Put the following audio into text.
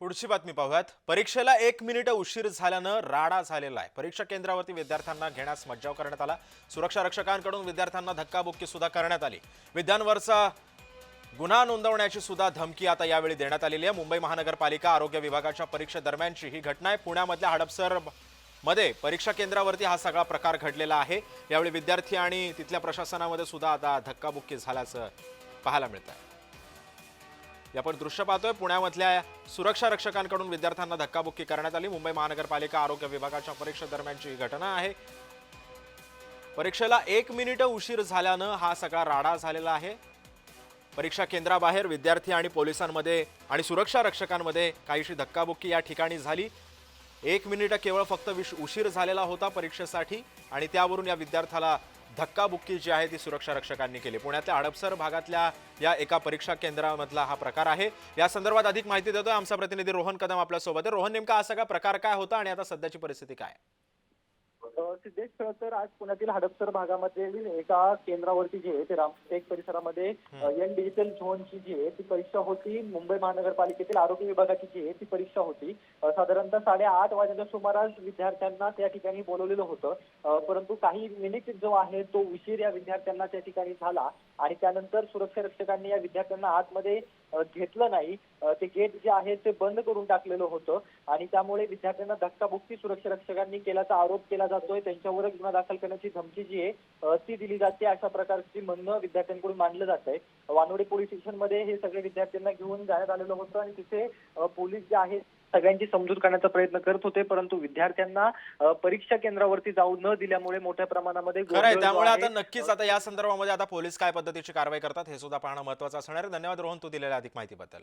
पुढची बातमी पाहूयात. परीक्षेला एक मिनिट उशीर झाल्यानं राडा झालेला आहे. परीक्षा केंद्रावरती विद्यार्थ्यांना घेण्यास मज्जाव करण्यात आला. सुरक्षा रक्षकांकडून विद्यार्थ्यांना धक्काबुक्की सुद्धा करण्यात आली. विद्यांवरचा गुन्हा नोंदवण्याची सुद्धा धमकी आता यावेळी देण्यात आलेली आहे. मुंबई महानगरपालिका आरोग्य विभागाच्या परीक्षेदरम्यानची ही घटना आहे. पुण्यामधल्या हडपसरमध्ये परीक्षा केंद्रावरती हा सगळा प्रकार घडलेला आहे. यावेळी विद्यार्थी आणि तिथल्या प्रशासनामध्ये सुद्धा आता धक्काबुक्की झाल्याचं पाहायला मिळत आहे हे आपण दृश्य पाहतोय. पुण्यामधल्या सुरक्षा रक्षकांकडून विद्यार्थ्यांना धक्काबुक्की करण्यात आली. मुंबई महानगरपालिका आरोग्य विभागाच्या परीक्षेदरम्यानची ही घटना आहे. परीक्षेला एक मिनिट उशीर झाल्यानं हा सगळा राडा झालेला आहे. परीक्षा केंद्राबाहेर विद्यार्थी आणि पोलिसांमध्ये आणि सुरक्षा रक्षकांमध्ये काहीशी धक्काबुक्की या ठिकाणी झाली. एक मिनिट केवळ फक्त विश उशीर झालेला होता परीक्षेसाठी आणि त्यावरून या विद्यार्थ्याला धक्काबुक्की जी आहे ती सुरक्षा रक्षकांनी केली. पुण्यातल्या हडपसर भागातल्या या एका परीक्षा केंद्रामधला हा प्रकार आहे. या संदर्भात अधिक माहिती देतोय आमचा प्रतिनिधी रोहन कदम आपल्यासोबत आहे. रोहन नेमका हा सगळा प्रकार काय होता आणि आता सध्याची परिस्थिती काय आहे? सिद्धेश खरं तर आज पुण्यातील हडपसर भागामध्ये एका केंद्रावरती जी आहे ते रामटेक परिसरामध्ये एन डिजिटल झोनची जी आहे ती परीक्षा होती. मुंबई महानगरपालिकेतील आरोग्य विभागाची जी आहे ती परीक्षा होती. साधारणतः साडेआठ वाजेच्या सुमारास विद्यार्थ्यांना त्या ठिकाणी बोलवलेलं होतं. परंतु काही मिनिट जो आहे तो उशीर या विद्यार्थ्यांना त्या ठिकाणी झाला आणि त्यानंतर सुरक्षा रक्षकांनी या विद्यार्थ्यांना आतमध्ये घेतलं नाही. ते गेट जे आहे ते बंद करून टाकलेलं होतं आणि त्यामुळे विद्यार्थ्यांना धक्काबुक्की सुरक्षा रक्षकांनी केल्याचा आरोप केला जातोय. त्यांच्यावरच गुन्हा दाखल करण्याची धमकी जी आहे ती दिली जाते अशा प्रकारची म्हणणं विद्यार्थ्यांकडून मांडलं जात आहे वानोडे पोलीस स्टेशनमध्ये हे सगळे विद्यार्थ्यांना घेऊन जाण्यात आलेलं होतं आणि तिथे पोलीस जे आहेत सगळ्यांची समजूत करण्याचा प्रयत्न करत होते परंतु विद्यार्थ्यांना परीक्षा केंद्रावरती जाऊ न दिल्यामुळे मोठ्या प्रमाणामध्ये त्यामुळे आता नक्कीच आता या संदर्भामध्ये आता पोलीस काय पद्धतीची कारवाई करतात हे सुद्धा पाहणं महत्वाचं असणार आहे. धन्यवाद रोहन तू दिलेल्या अधिक माहितीबद्दल.